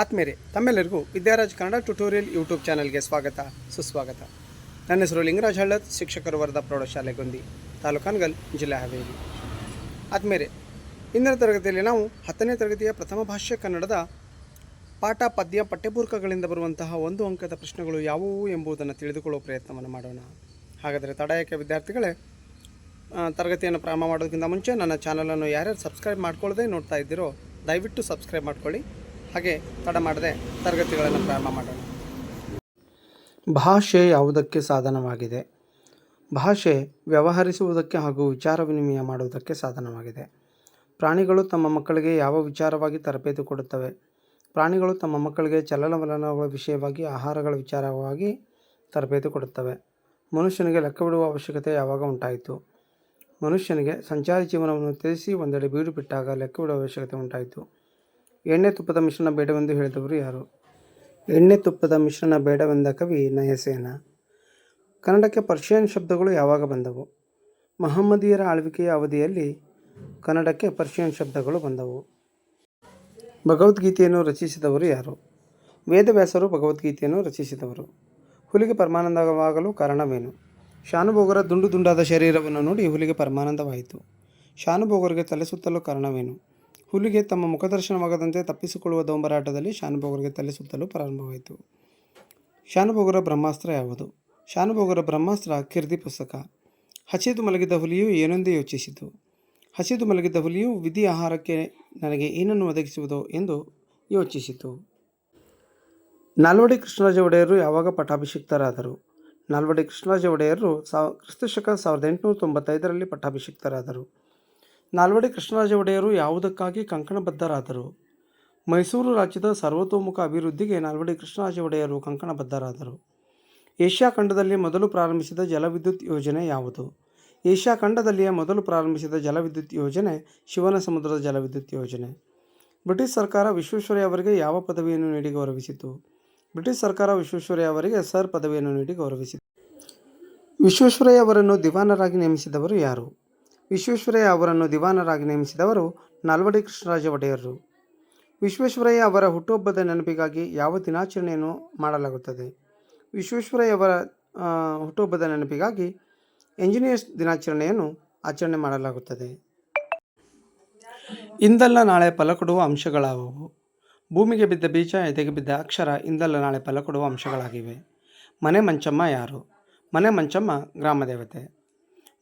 ಆತ್ಮೇರೆ ತಮ್ಮೆಲ್ಲರಿಗೂ ವಿದ್ಯಾರಾಜ್ Kannada tutorial YouTube ಚಾನಲ್ಗೆ ಸ್ವಾಗತ, ಸುಸ್ವಾಗತ. ನನ್ನ ಹೆಸರು ಲಿಂಗರಾಜ್ ಹಳ್ಳತ್ ಶಿಕ್ಷಕರು ವರದ ಪ್ರೌಢಶಾಲೆ ಗೊಂದಿ ತಾಲೂಕಾನ್ಗಲ್ ಜಿಲ್ಲೆ ಹಾವೇರಿ. ಆತ್ಮೇರೆ ಇಂದಿನ ತರಗತಿಯಲ್ಲಿ ನಾವು ಹತ್ತನೇ ತರಗತಿಯ ಪ್ರಥಮ ಭಾಷೆ ಕನ್ನಡದ ಪಾಠ, ಪದ್ಯ, ಪಠ್ಯಪೂರ್ಕಗಳಿಂದ ಬರುವಂತಹ ಒಂದು ಅಂಕದ ಪ್ರಶ್ನೆಗಳು ಯಾವುವು ಎಂಬುದನ್ನು ತಿಳಿದುಕೊಳ್ಳುವ ಪ್ರಯತ್ನವನ್ನು ಮಾಡೋಣ. ಹಾಗಾದರೆ ತಡಾಯಕ ವಿದ್ಯಾರ್ಥಿಗಳೇ ತರಗತಿಯನ್ನು ಪ್ರಾರಂಭ ಮಾಡೋದಕ್ಕಿಂತ ಮುಂಚೆ ನನ್ನ ಚಾನಲನ್ನು ಯಾರ್ಯಾರು ಸಬ್ಸ್ಕ್ರೈಬ್ ಮಾಡ್ಕೊಳ್ಳದೆ ನೋಡ್ತಾ ಇದ್ದೀರೋ, ದಯವಿಟ್ಟು ಸಬ್ಸ್ಕ್ರೈಬ್ ಮಾಡ್ಕೊಳ್ಳಿ. ಹಾಗೆ ತಡ ಮಾಡದೆ ತರಗತಿಗಳನ್ನು ಪ್ರಾರಂಭ ಮಾಡೋಣ. ಭಾಷೆ ಯಾವುದಕ್ಕೆ ಸಾಧನವಾಗಿದೆ? ಭಾಷೆ ವ್ಯವಹರಿಸುವುದಕ್ಕೆ ಹಾಗೂ ವಿಚಾರ ವಿನಿಮಯ ಮಾಡುವುದಕ್ಕೆ ಸಾಧನವಾಗಿದೆ. ಪ್ರಾಣಿಗಳು ತಮ್ಮ ಮಕ್ಕಳಿಗೆ ಯಾವ ವಿಚಾರವಾಗಿ ತರಬೇತಿ ಕೊಡುತ್ತವೆ? ಪ್ರಾಣಿಗಳು ತಮ್ಮ ಮಕ್ಕಳಿಗೆ ಚಲನವಲನಗಳ ವಿಷಯವಾಗಿ, ಆಹಾರಗಳ ವಿಚಾರವಾಗಿ ತರಬೇತಿ ಕೊಡುತ್ತವೆ. ಮನುಷ್ಯನಿಗೆ ಲೆಕ್ಕವಿಡುವ ಅವಶ್ಯಕತೆ ಯಾವಾಗ ಉಂಟಾಯಿತು? ಮನುಷ್ಯನಿಗೆ ಸಂಚಾರಿ ಜೀವನವನ್ನು ತ್ಯಜಿಸಿ ಒಂದೆಡೆ ಬೀಡು ಬಿಟ್ಟಾಗ ಲೆಕ್ಕವಿಡುವ ಅವಶ್ಯಕತೆ ಉಂಟಾಯಿತು. ಎಣ್ಣೆ ತುಪ್ಪದ ಮಿಶ್ರಣ ಬೇಡವೆಂದು ಹೇಳಿದವರು ಯಾರು? ಎಣ್ಣೆ ತುಪ್ಪದ ಮಿಶ್ರಣ ಬೇಡವೆಂದ ಕವಿ ನಯಸೇನ. ಕನ್ನಡಕ್ಕೆ ಪರ್ಷಿಯನ್ ಶಬ್ದಗಳು ಯಾವಾಗ ಬಂದವು? ಮಹಮ್ಮದಿಯರ ಆಳ್ವಿಕೆಯ ಅವಧಿಯಲ್ಲಿ ಕನ್ನಡಕ್ಕೆ ಪರ್ಷಿಯನ್ ಶಬ್ದಗಳು ಬಂದವು. ಭಗವದ್ಗೀತೆಯನ್ನು ರಚಿಸಿದವರು ಯಾರು? ವೇದವ್ಯಾಸರು ಭಗವದ್ಗೀತೆಯನ್ನು ರಚಿಸಿದವರು. ಹುಲಿಗೆ ಪರಮಾನಂದವಾಗಲು ಕಾರಣವೇನು? ಶಾನುಭೋಗರ ದುಂಡು ದುಂಡಾದ ಶರೀರವನ್ನು ನೋಡಿ ಹುಲಿಗೆ ಪರಮಾನಂದವಾಯಿತು. ಶಾನುಭೋಗರಿಗೆ ತಲೆ ಸುತ್ತಲು ಕಾರಣವೇನು? ಹುಲಿಗೆ ತಮ್ಮ ಮುಖದರ್ಶನವಾಗದಂತೆ ತಪ್ಪಿಸಿಕೊಳ್ಳುವ ದೊಂಬರಾಟದಲ್ಲಿ ಶಾನುಭೋಗರಿಗೆ ತಲೆ ಸುತ್ತಲು ಪ್ರಾರಂಭವಾಯಿತು. ಶಾನುಭೋಗರ ಬ್ರಹ್ಮಾಸ್ತ್ರ ಯಾವುದು? ಶಾನುಭೋಗರ ಬ್ರಹ್ಮಾಸ್ತ್ರ ಕೀರ್ತಿ ಪುಸ್ತಕ. ಹಸಿದು ಮಲಗಿದ ಹುಲಿಯು ಏನೊಂದೇ ಯೋಚಿಸಿತು. ಹಸಿದು ಮಲಗಿದ ಹುಲಿಯು ವಿಧಿ ಆಹಾರಕ್ಕೆ ನನಗೆ ಏನನ್ನು ಒದಗಿಸುವುದು ಎಂದು ಯೋಚಿಸಿತು. ನಾಲ್ವಡಿ ಕೃಷ್ಣರಾಜ ಒಡೆಯರು ಯಾವಾಗ ಪಟ್ಟಾಭಿಷಿಕ್ತರಾದರು? ನಾಲ್ವಡಿ ಕೃಷ್ಣರಾಜ ಒಡೆಯರು ಸಾವ ಕ್ರಿಸ್ತಶಕ ಸಾವಿರದ ಎಂಟುನೂರ ತೊಂಬತ್ತೈದರಲ್ಲಿ ಪಟ್ಟಾಭಿಷಿಕ್ತರಾದರು. ನಾಲ್ವಡಿ ಕೃಷ್ಣರಾಜ ಒಡೆಯರು ಯಾವುದಕ್ಕಾಗಿ ಕಂಕಣಬದ್ಧರಾದರು? ಮೈಸೂರು ರಾಜ್ಯದ ಸರ್ವತೋಮುಖ ಅಭಿವೃದ್ಧಿಗೆ ನಾಲ್ವಡಿ ಕೃಷ್ಣರಾಜ ಒಡೆಯರು ಕಂಕಣಬದ್ಧರಾದರು. ಏಷ್ಯಾ ಖಂಡದಲ್ಲಿ ಮೊದಲು ಪ್ರಾರಂಭಿಸಿದ ಜಲವಿದ್ಯುತ್ ಯೋಜನೆ ಯಾವುದು? ಏಷ್ಯಾ ಖಂಡದಲ್ಲಿಯೇ ಮೊದಲು ಪ್ರಾರಂಭಿಸಿದ ಜಲವಿದ್ಯುತ್ ಯೋಜನೆ ಶಿವನ ಸಮುದ್ರದ ಜಲವಿದ್ಯುತ್ ಯೋಜನೆ. ಬ್ರಿಟಿಷ್ ಸರ್ಕಾರ ವಿಶ್ವೇಶ್ವರಯ್ಯ ಅವರಿಗೆ ಯಾವ ಪದವಿಯನ್ನು ನೀಡಿ ಗೌರವಿಸಿತು? ಬ್ರಿಟಿಷ್ ಸರ್ಕಾರ ವಿಶ್ವೇಶ್ವರಯ್ಯ ಅವರಿಗೆ ಸರ್ ಪದವಿಯನ್ನು ನೀಡಿ ಗೌರವಿಸಿತು. ವಿಶ್ವೇಶ್ವರಯ್ಯ ಅವರನ್ನು ದಿವಾನರಾಗಿ ನೇಮಿಸಿದವರು ಯಾರು? ವಿಶ್ವೇಶ್ವರಯ್ಯ ಅವರನ್ನು ದಿವಾನರಾಗಿ ನೇಮಿಸಿದವರು ನಾಲ್ವಡಿ ಕೃಷ್ಣರಾಜ ಒಡೆಯರು. ವಿಶ್ವೇಶ್ವರಯ್ಯ ಅವರ ಹುಟ್ಟುಹಬ್ಬದ ನೆನಪಿಗಾಗಿ ಯಾವ ದಿನಾಚರಣೆಯನ್ನು ಮಾಡಲಾಗುತ್ತದೆ? ವಿಶ್ವೇಶ್ವರಯ್ಯ ಅವರ ಹುಟ್ಟುಹಬ್ಬದ ನೆನಪಿಗಾಗಿ ಎಂಜಿನಿಯರ್ಸ್ ದಿನಾಚರಣೆಯನ್ನು ಆಚರಣೆ ಮಾಡಲಾಗುತ್ತದೆ. ಇಂದಲ್ಲ ನಾಳೆ ಫಲ ಕೊಡುವ ಅಂಶಗಳಾವುವು. ಭೂಮಿಗೆ ಬಿದ್ದ ಬೀಜ, ಎದೆಗೆ ಬಿದ್ದ ಅಕ್ಷರ ಇಂದಲ್ಲ ನಾಳೆ ಫಲ ಕೊಡುವ ಅಂಶಗಳಾಗಿವೆ. ಮನೆ ಮಂಚಮ್ಮ ಯಾರು? ಮನೆ ಮಂಚಮ್ಮ ಗ್ರಾಮ ದೇವತೆ.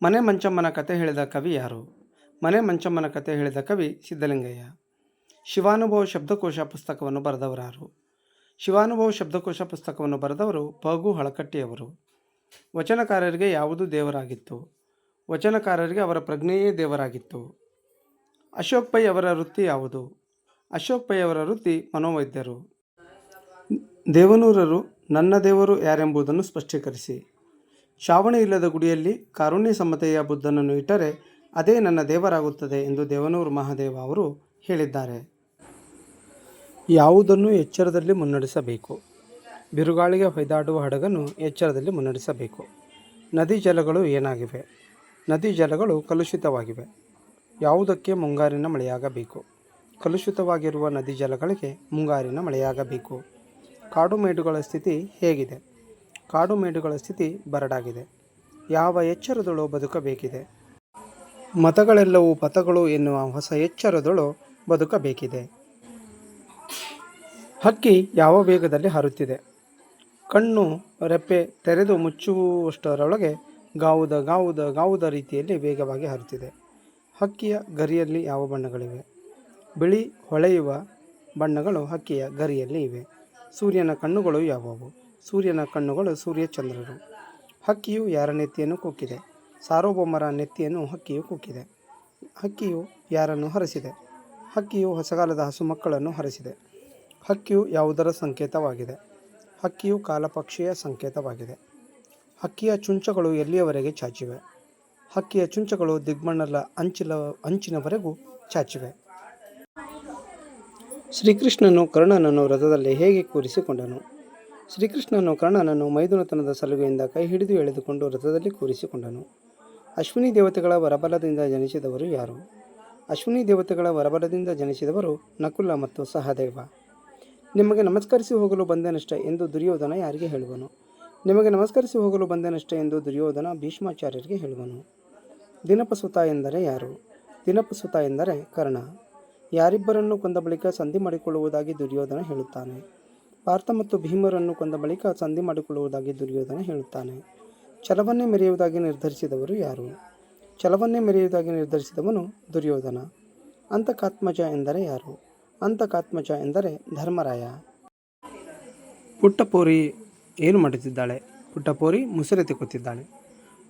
ಮನೆ ಮಂಚಮ್ಮನ ಕತೆ ಹೇಳಿದ ಕವಿ ಯಾರು? ಮನೆ ಮಂಚಮ್ಮನ ಕತೆ ಹೇಳಿದ ಕವಿ ಸಿದ್ಧಲಿಂಗಯ್ಯ. ಶಿವಾನುಭವ ಶಬ್ದಕೋಶ ಪುಸ್ತಕವನ್ನು ಬರೆದವರಾರು ಶಿವಾನುಭವ ಶಬ್ದಕೋಶ ಪುಸ್ತಕವನ್ನು ಬರೆದವರು ಪಗು ಹಳಕಟ್ಟಿಯವರು. ವಚನಕಾರರಿಗೆ ಯಾವುದು ದೇವರಾಗಿತ್ತು? ವಚನಕಾರರಿಗೆ ಅವರ ಪ್ರಜ್ಞೆಯೇ ದೇವರಾಗಿತ್ತು. ಅಶೋಕ್ ಪೈ ಅವರ ವೃತ್ತಿ ಯಾವುದು? ಅಶೋಕ್ ಪೈ ಅವರ ವೃತ್ತಿ ಮನೋವೈದ್ಯರು. ದೇವನೂರರು ನನ್ನ ದೇವರು ಯಾರೆಂಬುದನ್ನು ಸ್ಪಷ್ಟೀಕರಿಸಿ. ಶ್ರಾವಣ ಇಲ್ಲದ ಗುಡಿಯಲ್ಲಿ ಕಾರುಣ್ಯ ಸಮತೆಯ ಬುದ್ಧನನ್ನು ಇಟ್ಟರೆ ಅದೇ ನನ್ನ ದೇವರಾಗುತ್ತದೆ ಎಂದು ದೇವನೂರು ಮಹಾದೇವ ಅವರು ಹೇಳಿದ್ದಾರೆ. ಯಾವುದನ್ನು ಎಚ್ಚರದಲ್ಲಿ ಮುನ್ನಡೆಸಬೇಕು? ಬಿರುಗಾಳಿಗೆ ಹೊಯ್ದಾಡುವ ಹಡಗನ್ನು ಎಚ್ಚರದಲ್ಲಿ ಮುನ್ನಡೆಸಬೇಕು. ನದಿ ಜಲಗಳು ಏನಾಗಿವೆ? ನದಿ ಜಲಗಳು ಕಲುಷಿತವಾಗಿವೆ. ಯಾವುದಕ್ಕೆ ಮುಂಗಾರಿನ ಮಳೆಯಾಗಬೇಕು? ಕಲುಷಿತವಾಗಿರುವ ನದಿ ಜಲಗಳಿಗೆ ಮುಂಗಾರಿನ ಮಳೆಯಾಗಬೇಕು. ಕಾಡು ಮೇಡುಗಳ ಸ್ಥಿತಿ ಹೇಗಿದೆ? ಕಾಡು ಮೇಡುಗಳ ಸ್ಥಿತಿ ಬರಡಾಗಿದೆ. ಯಾವ ಎಚ್ಚರದಳು ಬದುಕಬೇಕಿದೆ. ಮತಗಳೆಲ್ಲವೂ ಪಥಗಳು ಎನ್ನುವ ಹೊಸ ಎಚ್ಚರದಳು ಬದುಕಬೇಕಿದೆ. ಹಕ್ಕಿ ಯಾವ ವೇಗದಲ್ಲಿ ಹಾರುತ್ತಿದೆ. ಕಣ್ಣು ರೆಪ್ಪೆ ತೆರೆದು ಮುಚ್ಚುವಷ್ಟರೊಳಗೆ ಗಾವುದ ಗಾವುದ ಗಾವುದ ರೀತಿಯಲ್ಲಿ ವೇಗವಾಗಿ ಹಾರುತ್ತಿದೆ. ಹಕ್ಕಿಯ ಗರಿಯಲ್ಲಿ ಯಾವ ಬಣ್ಣಗಳಿವೆ. ಬಿಳಿ ಹೊಳೆಯುವ ಬಣ್ಣಗಳು ಹಕ್ಕಿಯ ಗರಿಯಲ್ಲಿ ಇವೆ. ಸೂರ್ಯನ ಕಣ್ಣುಗಳು ಯಾವುವು. ಸೂರ್ಯನ ಕಣ್ಣುಗಳು ಸೂರ್ಯಚಂದ್ರರು. ಹಕ್ಕಿಯು ಯಾರ ನೆತ್ತಿಯನ್ನು ಕುಕ್ಕಿದೆ ಸಾರ್ವಭೌಮರ ನೆತ್ತಿಯನ್ನು ಹಕ್ಕಿಯು ಕುಕ್ಕಿದೆ ಹಕ್ಕಿಯು ಯಾರನ್ನು ಹರಸಿದೆ? ಹಕ್ಕಿಯು ಹೊಸಗಾಲದ ಹಸು ಮಕ್ಕಳನ್ನು ಹರಸಿದೆ. ಹಕ್ಕಿಯು ಯಾವುದರ ಸಂಕೇತವಾಗಿದೆ? ಹಕ್ಕಿಯು ಕಾಲಪಕ್ಷಿಯ ಸಂಕೇತವಾಗಿದೆ. ಹಕ್ಕಿಯ ಚುಂಚಗಳು ಎಲ್ಲಿಯವರೆಗೆ ಚಾಚಿವೆ? ಹಕ್ಕಿಯ ಚುಂಚಗಳು ದಿಗ್ಮಣ್ಣಲ ಅಂಚಿಲ, ಅಂಚಿನವರೆಗೂ ಚಾಚಿವೆ. ಶ್ರೀಕೃಷ್ಣನು ಕರ್ಣನನ್ನು ರಥದಲ್ಲಿ ಹೇಗೆ ಕೂರಿಸಿಕೊಂಡನು? ಶ್ರೀಕೃಷ್ಣನು ಕರ್ಣನನ್ನು ಮೈದುನತನದ ಸಲುಗೆಯಿಂದ ಕೈ ಹಿಡಿದು ಎಳೆದುಕೊಂಡು ರಥದಲ್ಲಿ ಕೂರಿಸಿಕೊಂಡನು. ಅಶ್ವಿನಿ ದೇವತೆಗಳ ವರಬಲದಿಂದ ಜನಿಸಿದವರು ಯಾರು? ಅಶ್ವಿನಿ ದೇವತೆಗಳ ವರಬಲದಿಂದ ಜನಿಸಿದವರು ನಕುಲ ಮತ್ತು ಸಹದೇವ. ನಿಮಗೆ ನಮಸ್ಕರಿಸಿ ಹೋಗಲು ಬಂದನಷ್ಟೆ ಎಂದು ದುರ್ಯೋಧನ ಯಾರಿಗೆ ಹೇಳುವನು? ನಿಮಗೆ ನಮಸ್ಕರಿಸಿ ಹೋಗಲು ಬಂದನಷ್ಟೆ ಎಂದು ದುರ್ಯೋಧನ ಭೀಷ್ಮಾಚಾರ್ಯರಿಗೆ ಹೇಳುವನು. ದಿನಪಸುತ ಎಂದರೆ ಯಾರು? ದಿನಪಸುತ ಎಂದರೆ ಕರ್ಣ. ಯಾರಿಬ್ಬರನ್ನು ಕೊಂದ ಬಳಿಕ ಸಂಧಿ ಮಾಡಿಕೊಳ್ಳುವುದಾಗಿ ದುರ್ಯೋಧನ ಹೇಳುತ್ತಾನೆ. ಪಾರ್ಥ ಮತ್ತು ಭೀಮರನ್ನು ಕೊಂದ ಬಳಿಕ ಸಂಧಿ ಮಾಡಿಕೊಳ್ಳುವುದಾಗಿ ದುರ್ಯೋಧನ ಹೇಳುತ್ತಾನೆ. ಛಲವನ್ನೇ ಮೆರೆಯುವುದಾಗಿ ನಿರ್ಧರಿಸಿದವರು ಯಾರು? ಛಲವನ್ನೇ ಮೆರೆಯುವುದಾಗಿ ನಿರ್ಧರಿಸಿದವನು ದುರ್ಯೋಧನ. ಅಂತಕಾತ್ಮಜ ಎಂದರೆ ಯಾರು? ಅಂತಕಾತ್ಮಜ ಎಂದರೆ ಧರ್ಮರಾಯ. ಪುಟ್ಟಪೋರಿ ಏನು ಮಾಡುತ್ತಿದ್ದಾಳೆ ಪುಟ್ಟಪೋರಿ ಮುಸುರೆ ತಿಕ್ಕುತ್ತಿದ್ದಾಳೆ.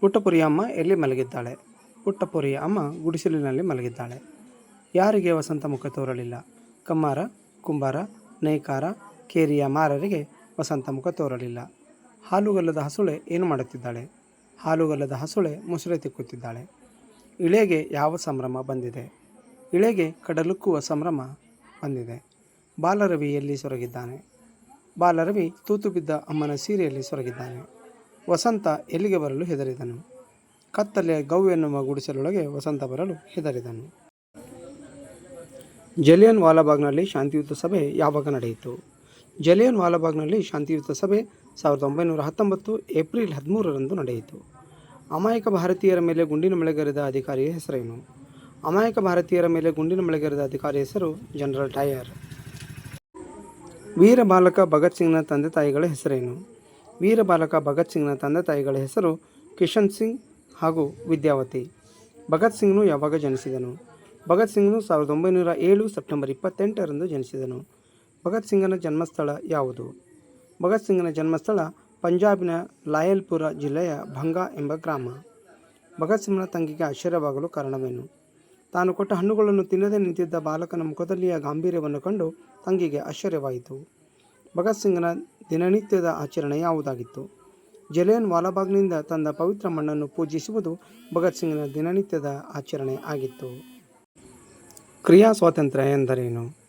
ಪುಟ್ಟಪುರಿಯ ಅಮ್ಮ ಎಲ್ಲಿ ಮಲಗಿದ್ದಾಳೆ? ಪುಟ್ಟಪುರಿಯ ಅಮ್ಮ ಗುಡಿಸಲಿನಲ್ಲಿ ಮಲಗಿದ್ದಾಳೆ. ಯಾರಿಗೆ ವಸಂತ ಮುಖ ತೋರಲಿಲ್ಲ? ಕಮ್ಮಾರ, ಕುಂಬಾರ, ನೇಕಾರ ಕೇರಿಯ ಮಾರರಿಗೆ ವಸಂತ ಮುಖ ತೋರಲಿಲ್ಲ. ಹಾಲುಗಲ್ಲದ ಹಸುಳೆ ಏನು ಮಾಡುತ್ತಿದ್ದಾಳೆ? ಹಾಲುಗಲ್ಲದ ಹಸುಳೆ ಮುಸುರೆ ತಿಕ್ಕುತ್ತಿದ್ದಾಳೆ. ಇಳೆಗೆ ಯಾವ ಸಂಭ್ರಮ ಬಂದಿದೆ? ಇಳೆಗೆ ಕಡಲುಕ್ಕುವ ಸಂಭ್ರಮ ಬಂದಿದೆ. ಬಾಲರವಿ ಎಲ್ಲಿ ಸೊರಗಿದ್ದಾನೆ? ಬಾಲರವಿ ತೂತು ಬಿದ್ದ ಅಮ್ಮನ ಸೀರೆಯಲ್ಲಿ ಸೊರಗಿದ್ದಾನೆ. ವಸಂತ ಎಲ್ಲಿಗೆ ಬರಲು ಹೆದರಿದನು? ಕತ್ತಲೆ ಗೌವೆಯನ್ನು ಮಗುಡಿಸಲೊಳಗೆ ಗುಡಿಸಲೊಳಗೆ ವಸಂತ ಬರಲು ಹೆದರಿದನು. ಜಲಿಯನ್ ವಾಲಾಬಾಗ್ನಲ್ಲಿ ಶಾಂತಿಯುತ ಸಭೆ ಯಾವಾಗ ನಡೆಯಿತು? ಜಲಿಯನ್ ವಾಲಾಬಾಗ್ನಲ್ಲಿ ಶಾಂತಿಯುತ ಸಭೆ ಸಾವಿರದ ಒಂಬೈನೂರ ಹತ್ತೊಂಬತ್ತು ಏಪ್ರಿಲ್ ಹದಿಮೂರರಂದು ನಡೆಯಿತು. ಅಮಾಯಕ ಭಾರತೀಯರ ಮೇಲೆ ಗುಂಡಿನ ಮಳೆಗರೆದ ಅಧಿಕಾರಿಯ ಹೆಸರೇನು? ಅಮಾಯಕ ಭಾರತೀಯರ ಮೇಲೆ ಗುಂಡಿನ ಮಳೆಗರೆದ ಅಧಿಕಾರಿ ಹೆಸರು ಜನರಲ್ ಟೈಯರ್. ವೀರ ಬಾಲಕ ಭಗತ್ ಸಿಂಗ್ನ ತಂದೆ ತಾಯಿಗಳ ಹೆಸರೇನು? ವೀರ ಬಾಲಕ ಭಗತ್ ಸಿಂಗ್ನ ತಂದೆ ತಾಯಿಗಳ ಹೆಸರು ಕಿಶನ್ ಸಿಂಗ್ ಹಾಗೂ ವಿದ್ಯಾವತಿ. ಭಗತ್ ಸಿಂಗ್ನು ಯಾವಾಗ ಜನಿಸಿದನು? ಭಗತ್ ಸಿಂಗ್ನು ಸಾವಿರದ ಒಂಬೈನೂರ ಏಳು ಸೆಪ್ಟೆಂಬರ್ ಇಪ್ಪತ್ತೆಂಟರಂದು ಜನಿಸಿದನು. ಭಗತ್ ಸಿಂಗನ ಜನ್ಮಸ್ಥಳ ಯಾವುದು? ಭಗತ್ ಸಿಂಗನ ಜನ್ಮಸ್ಥಳ ಪಂಜಾಬಿನ ಲಾಯಲ್ಪುರ ಜಿಲ್ಲೆಯ ಭಂಗಾ ಎಂಬ ಗ್ರಾಮ. ಭಗತ್ ಸಿಂಗ್ನ ತಂಗಿಗೆ ಆಶ್ಚರ್ಯವಾಗಲು ಕಾರಣವೇನು? ತಾನು ಕೊಟ್ಟ ಹಣ್ಣುಗಳನ್ನು ತಿನ್ನದೆ ನಿಂತಿದ್ದ ಬಾಲಕನ ಮುಖದಲ್ಲಿಯ ಗಾಂಭೀರ್ಯವನ್ನು ಕಂಡು ತಂಗಿಗೆ ಆಶ್ಚರ್ಯವಾಯಿತು. ಭಗತ್ ಸಿಂಗ್ನ ದಿನನಿತ್ಯದ ಆಚರಣೆ ಯಾವುದಾಗಿತ್ತು? ಜಲಿಯನ್ ವಾಲಾಬಾಗ್ನಿಂದ ತಂದ ಪವಿತ್ರ ಮಣ್ಣನ್ನು ಪೂಜಿಸುವುದು ಭಗತ್ ಸಿಂಗ್ನ ದಿನನಿತ್ಯದ ಆಚರಣೆ ಆಗಿತ್ತು. ಕ್ರಿಯಾ ಸ್ವಾತಂತ್ರ್ಯ ಎಂದರೇನು?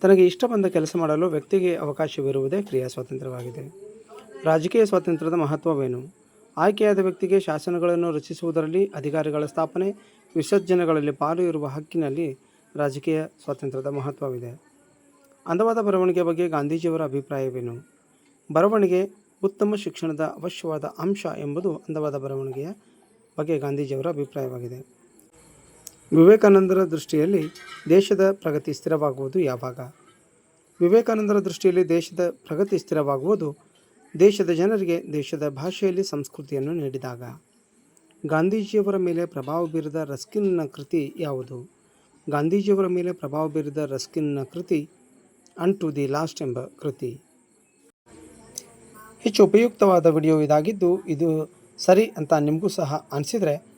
ತನಗೆ ಇಷ್ಟ ಬಂದ ಕೆಲಸ ಮಾಡಲು ವ್ಯಕ್ತಿಗೆ ಅವಕಾಶವಿರುವುದೇ ಕ್ರಿಯಾ ಸ್ವಾತಂತ್ರ್ಯವಾಗಿದೆ. ರಾಜಕೀಯ ಸ್ವಾತಂತ್ರ್ಯದ ಮಹತ್ವವೇನು? ಆಯ್ಕೆಯಾದ ವ್ಯಕ್ತಿಗೆ ಶಾಸನಗಳನ್ನು ರಚಿಸುವುದರಲ್ಲಿ ಅಧಿಕಾರಿಗಳ ಸ್ಥಾಪನೆ, ವಿಸರ್ಜನೆಗಳಲ್ಲಿ ಪಾಲು ಇರುವ ಹಕ್ಕಿನಲ್ಲಿ ರಾಜಕೀಯ ಸ್ವಾತಂತ್ರ್ಯದ ಮಹತ್ವವಿದೆ. ಅಂದವಾದ ಬರವಣಿಗೆ ಬಗ್ಗೆ ಗಾಂಧೀಜಿಯವರ ಅಭಿಪ್ರಾಯವೇನು? ಬರವಣಿಗೆ ಉತ್ತಮ ಶಿಕ್ಷಣದ ಅವಶ್ಯವಾದ ಅಂಶ ಎಂಬುದು ಅಂದವಾದ ಬರವಣಿಗೆಯ ಬಗ್ಗೆ ಗಾಂಧೀಜಿಯವರ ಅಭಿಪ್ರಾಯವಾಗಿದೆ. ವಿವೇಕಾನಂದರ ದೃಷ್ಟಿಯಲ್ಲಿ ದೇಶದ ಪ್ರಗತಿ ಸ್ಥಿರವಾಗುವುದು ಯಾವಾಗ? ವಿವೇಕಾನಂದರ ದೃಷ್ಟಿಯಲ್ಲಿ ದೇಶದ ಪ್ರಗತಿ ಸ್ಥಿರವಾಗುವುದು ದೇಶದ ಜನರಿಗೆ ದೇಶದ ಭಾಷೆಯಲ್ಲಿ ಸಂಸ್ಕೃತಿಯನ್ನು ನೀಡಿದಾಗ. ಗಾಂಧೀಜಿಯವರ ಮೇಲೆ ಪ್ರಭಾವ ಬೀರಿದ ರಸ್ಕಿನ್ನ ಕೃತಿ ಯಾವುದು? ಗಾಂಧೀಜಿಯವರ ಮೇಲೆ ಪ್ರಭಾವ ಬೀರಿದ ರಸ್ಕಿನ್ನ ಕೃತಿ ಅನ್ ಟು ದಿ ಲಾಸ್ಟ್ ಎಂಬ ಕೃತಿ. ಹೆಚ್ಚು ಉಪಯುಕ್ತವಾದ ವಿಡಿಯೋ ಇದಾಗಿದ್ದು ಇದು ಸರಿ ಅಂತ ನಿಮಗೂ ಸಹ ಅನಿಸಿದರೆ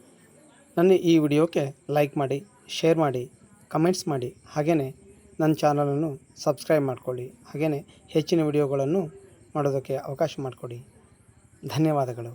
ನನ್ನ ಈ ವಿಡಿಯೋಕ್ಕೆ ಲೈಕ್ ಮಾಡಿ, ಶೇರ್ ಮಾಡಿ, ಕಮೆಂಟ್ಸ್ ಮಾಡಿ. ಹಾಗೆಯೇ ನನ್ನ ಚಾನಲನ್ನು ಸಬ್ಸ್ಕ್ರೈಬ್ ಮಾಡಿಕೊಳ್ಳಿ. ಹಾಗೆಯೇ ಹೆಚ್ಚಿನ ವಿಡಿಯೋಗಳನ್ನು ಮಾಡೋದಕ್ಕೆ ಅವಕಾಶ ಮಾಡಿಕೊಡಿ. ಧನ್ಯವಾದಗಳು.